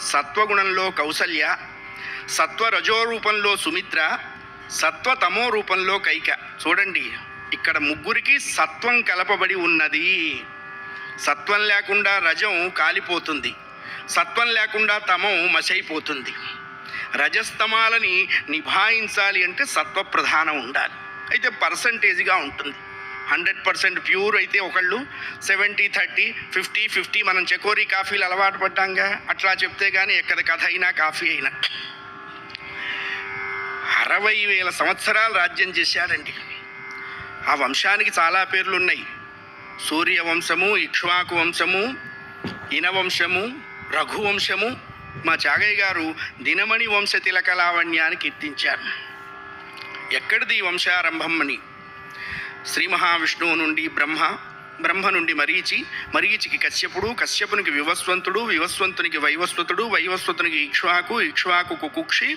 సత్వగుణంలో కౌసల్య సత్వ రజో రూపంలో సుమిత్ర సత్వ తమో రూపంలో కైక. చూడండి ఇక్కడ ముగ్గురికి సత్వం కలపబడి ఉన్నది. సత్వం లేకుండా రజం కాలిపోతుంది. సత్వం లేకుండా తమం మసైపోతుంది. రజస్తమాలని నిభాయించాలి అంటే సత్వ ప్రధానం ఉండాలి. అయితే పర్సంటేజ్గా ఉంటుంది. హండ్రెడ్ పర్సెంట్ ప్యూర్ అయితే ఒకళ్ళు. సెవెంటీ థర్టీ ఫిఫ్టీ ఫిఫ్టీ మనం చకోరీ కాఫీలు అలవాటు పడ్డాంగా. అట్లా చెప్తే కానీ ఎక్కడ కథ అయినా కాఫీ అయినా. అరవై వేల సంవత్సరాలు రాజ్యం చేశాడండి. ఆ వంశానికి చాలా పేర్లు ఉన్నాయి సూర్య వంశము ఇక్ష్వాకు వంశము ఇనవంశము రఘువంశము మా చాగయ్య గారు దినమణి వంశ తిలకలావణ్యాన్ని కీర్తించారు. ఎక్కడిది వంశారంభం అని? శ్రీ మహావిష్ణువు నుండి బ్రహ్మ బ్రహ్మ నుండి మరీచి మరీచికి కశ్యపుడు కశ్యపునికి వివస్వంతుడు వివస్వంతునికి వైవస్వతుడు వైవస్వతునికి ఇక్ష్వాకు ఇక్ష్వాకుకు కుక్షి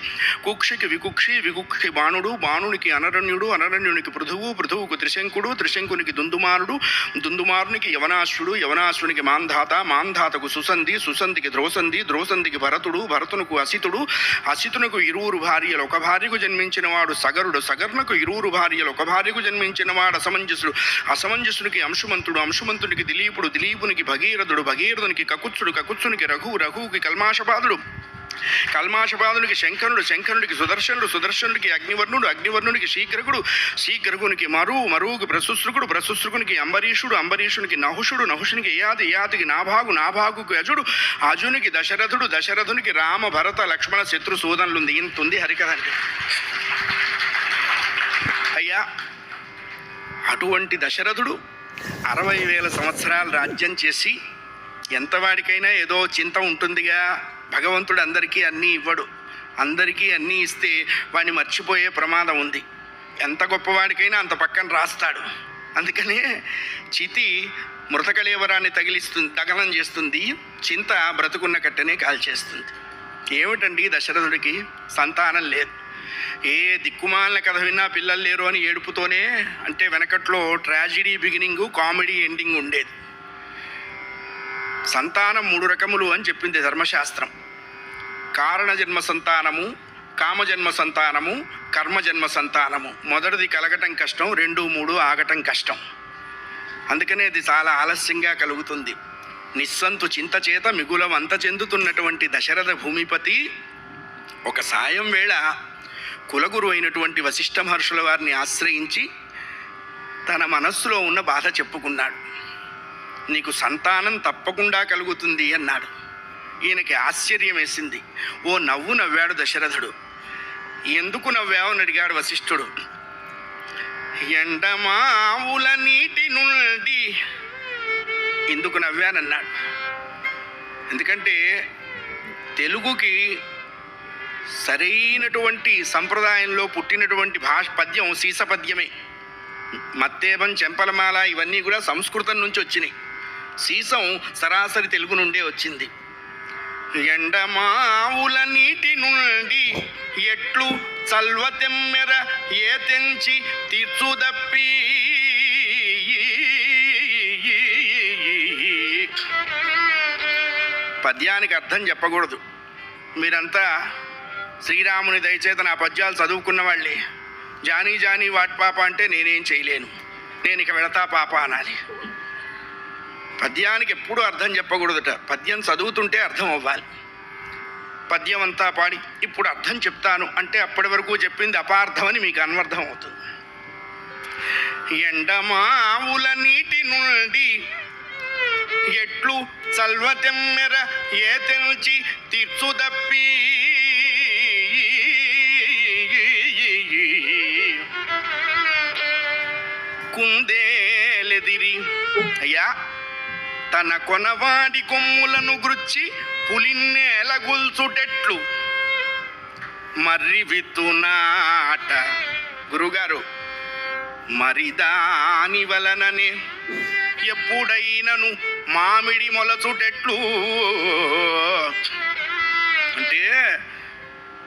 కుక్షికి వికుక్షి వికుక్షి బాణుడు బాణునికి అనరణ్యుడు అనరణ్యునికి పృథువు పృథువుకు త్రిశంకుడు త్రిశంకునికి దుందుమారుడు దుందుమారునికి యవనాశ్రుడు యవనాశ్రునికి మాంధాత మాంధాతకు సుసంధి సుసంధికి ద్రోసంధి ద్రోసంధికి భరతుడు భరతునకు అసితుడు అసితునకు ఇరువురు భార్యలు ఒక భార్యకు జన్మించిన వాడు సగరుడు సగర్నకు ఇరువురు భార్యలు ఒక భార్యకు జన్మించిన వాడు అసమంజసుడు అసమంజసునికి అంశుమంతుడు అంశుమంతునికి దిలీపుడు దిలీపునికి భగీరథుడు భగీరథునికి కకుత్సుడు కకుత్సునికి రఘువు రఘువుకి కల్మాషపాదుడు కల్మాషపాదునికి శంకరుడు శంకరునికి సుదర్శనుడు సుదర్శనుడికి అగ్నివర్ణుడు అగ్నివర్ణునికి శీఘ్రకుడు శీఘ్రకునికి మరువు మరువుకి ప్రశుశ్రుకుడు ప్రశుశ్రుకునికి అంబరీషుడు అంబరీషునికి నహుషుడు నహుషునికి యయాతి యయాతికి నాభాగు నాభాగుకు అజుడు అజునికి దశరథుడు దశరథునికి రామ భరత లక్ష్మణ శత్రు సూదనులుంది. ఇంత ఉంది హరికథ అంటే అయ్యా అటువంటి దశరథుడు అరవై వేల సంవత్సరాలు రాజ్యం చేసి ఎంతవాడికైనా ఏదో చింత ఉంటుందిగా. భగవంతుడు అందరికీ అన్నీ ఇవ్వడు. అందరికీ అన్నీ ఇస్తే వాడిని మర్చిపోయే ప్రమాదం ఉంది. ఎంత గొప్పవాడికైనా అంత పక్కన రాస్తాడు. అందుకనే చితి మృతకళేవరాన్ని తగిలిస్తుంది దగనం చేస్తుంది. చింత బ్రతుకున్న కట్టనే కాల్చేస్తుంది. ఏమిటండి దశరథుడికి సంతానం లేదు. ఏ దిక్కుమాలిన కథ విన్నా పిల్లలు లేరు అని ఏడుపుతోనే అంటే వెనకట్లో ట్రాజిడీ బిగినింగ్ కామెడీ ఎండింగ్ ఉండేది. సంతానం మూడు రకములు అని చెప్పింది ధర్మశాస్త్రం. కారణ జన్మ సంతానము కామజన్మ సంతానము కర్మజన్మ సంతానము. మొదటిది కలగటం కష్టం రెండు మూడు ఆగటం కష్టం. అందుకనే ఇది చాలా ఆలస్యంగా కలుగుతుంది. నిస్సంతు చింత చేత మిగులం అంత చెందుతున్నటువంటి దశరథ భూమిపతి ఒక సాయం వేళ కులగురు అయినటువంటి వశిష్ఠ మహర్షుల వారిని ఆశ్రయించి తన మనస్సులో ఉన్న బాధ చెప్పుకున్నాడు. నీకు సంతానం తప్పకుండా కలుగుతుంది అన్నాడు. ఈయనకి ఆశ్చర్యం వేసింది. ఓ నవ్వు నవ్వాడు దశరథుడు. ఎందుకు నవ్వావు అని అడిగాడు వశిష్ఠుడు. ఎండమావుల నీటి నుండి. ఎందుకు నవ్వానన్నాడు. ఎందుకంటే తెలుగుకి సరైనటువంటి సంప్రదాయంలో పుట్టినటువంటి భాష పద్యం సీస పద్యమే మత్తేబం చెంపలమాల ఇవన్నీ కూడా సంస్కృతం నుంచి వచ్చినాయి. సీసం సరాసరి తెలుగు నుండే వచ్చింది. ఎండమావుల నీటి నుండి ఎట్లు చల్వ తెమ్మెర ఏ తెంచి తీర్చుదప్పి పద్యానికి అర్థం చెప్పకూడదు. మీరంతా శ్రీరాముని దయచేత నా పద్యాలు చదువుకున్న వాళ్ళే. జానీ జానీ వాట్ పాప అంటే నేనేం చేయలేను. నేను ఇక వెళతా పాప అనాలి. పద్యానికి ఎప్పుడూ అర్థం చెప్పకూడదుట. పద్యం చదువుతుంటే అర్థం అవ్వాలి. పద్యం అంతా పాడి ఇప్పుడు అర్థం చెప్తాను అంటే అప్పటి వరకు చెప్పింది అపార్థమని మీకు అన్వర్థం అవుతుంది ఎండమావుల నీటి నుండి ఎట్లు చల్వతెమ్మెర ఏ తెంచి తీర్చుదప్పి కుందేలెదిరి. అయ్యా తన కొనవాడి కొమ్ములను గుర్చి పులిన్నేలగుల్చుటెట్లు మర్రి విత్తునాట. గురుగారు మరి దాని వలననే ఎప్పుడైనను మామిడి మొలచుటెట్లు. అంటే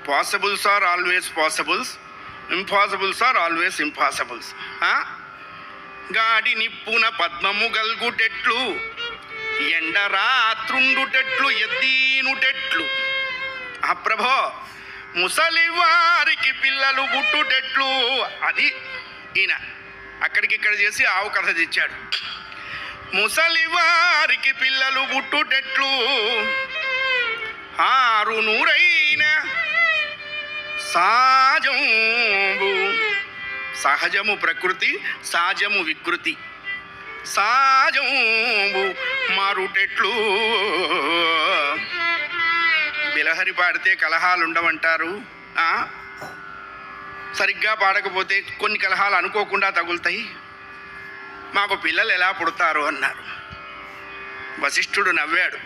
possibles are always possibles impossibles are always impossibles గాడి నిప్పున పద్మము గల్గుటెట్లు ఎండరాత్రుండుటెట్లు ఎద్దీనుటెట్లు ఆ ప్రభో ముసలి వారికి పిల్లలు గుట్టుటెట్లు అది ఈయన అక్కడికిక్కడ చేసి ఆవు కథ తెచ్చాడు. ముసలి వారికి పిల్లలు గుట్టుటెట్లు ఆరు నూరైన సాజంబు సహజము ప్రకృతి సహజము వికృతి. సహజము మారుటెట్లు. బిలహరి పాడితే కలహాలు ఉండవంటారు. సరిగ్గా పాడకపోతే కొన్ని కలహాలు అనుకోకుండా తగులుతాయి. మాకు పిల్లలు ఎలా పుడతారు అన్నారు. వశిష్ఠుడు నవ్వాడు.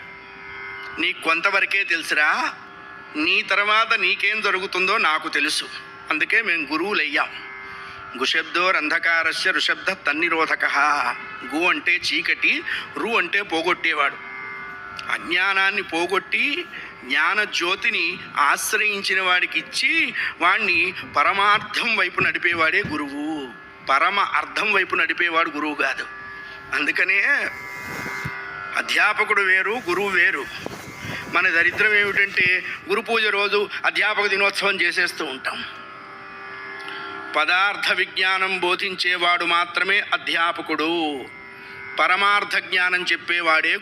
నీ కొంతవరకే తెలుసురా. నీ తర్వాత నీకేం జరుగుతుందో నాకు తెలుసు. అందుకే మేము గురువులయ్యాం. గుషబ్దోరంధకారస్య ఋషబ్ద తన్నిరోధక గు అంటే చీకటి రు అంటే పోగొట్టేవాడు. అజ్ఞానాన్ని పోగొట్టి జ్ఞాన జ్యోతిని ఆశ్రయించిన వాడికి ఇచ్చి వాణ్ణి పరమార్థం వైపు నడిపేవాడే గురువు. పరమ అర్థం వైపు నడిపేవాడు గురువు కాదు. అందుకనే అధ్యాపకుడు వేరు గురువు వేరు. మన దరిద్రం ఏమిటంటే గురు పూజ రోజు అధ్యాపక దినోత్సవం చేసేస్తూ ఉంటాం. పదార్థ విజ్ఞానం బోధించేవాడు మాత్రమే అధ్యాపకుడు. పరమార్థ జ్ఞానం చెప్పేవాడే